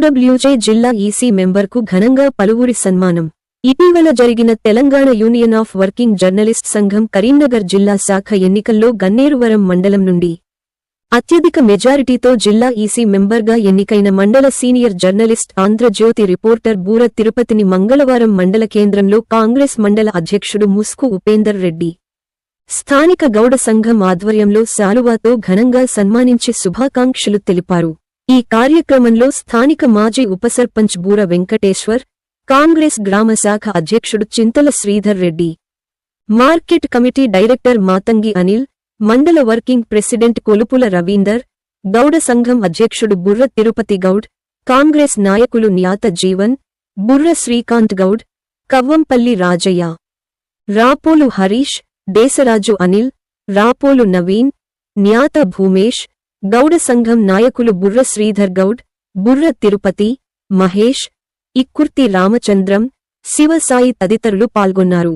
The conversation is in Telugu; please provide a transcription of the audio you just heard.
యూడబ్ల్యూజే జిల్లా ఈసీ మెంబర్కు ఘనంగా పలువురి సన్మానం. ఇటీవల జరిగిన Telangana union of working journalist సంఘం కరీంనగర్ జిల్లా శాఖ ఎన్నికల్లో గన్నేరువరం మండలం నుండి అత్యధిక మెజారిటీతో జిల్లా ఈసీ మెంబర్గా ఎన్నికైన మండల సీనియర్ జర్నలిస్ట్ ఆంధ్రజ్యోతి రిపోర్టర్ బూర తిరుపతిని మంగళవారం మండల కేంద్రంలో కాంగ్రెస్ మండల అధ్యక్షుడు ముస్కు ఉపేందర్ రెడ్డి స్థానిక గౌడ సంఘం ఆధ్వర్యంలో శాలువాతో ఘనంగా సన్మానించి శుభాకాంక్షలు తెలిపారు. ఈ కార్యక్రమంలో స్థానిక మాజీ ఉపసర్పంచ్ బూర వెంకటేశ్వర్ కాంగ్రెస్ గ్రామ శాఖ అధ్యక్షుడు Chinthala Sridhar Reddy market committee director Mathangi Anil మండల వర్కింగ్ ప్రెసిడెంట్ కొలుపుల రవీందర్ గౌడ సంఘం అధ్యక్షుడు బుర్ర తిరుపతి గౌడ్ కాంగ్రెస్ నాయకులు న్యాత జీవన్ బుర్ర శ్రీకాంత్ గౌడ్ కవ్వంపల్లి రాజయ్య రాపోలు హరీష్ దేశరాజు అనిల్ రాపోలు నవీన్ న్యాత భూమేష్ గౌడ సంఘం నాయకులు బుర్ర శ్రీధర్ గౌడ్ బుర్ర తిరుపతి మహేష్ ఇక్కుర్తి రామచంద్రం శివసాయి తదితరులు పాల్గొన్నారు.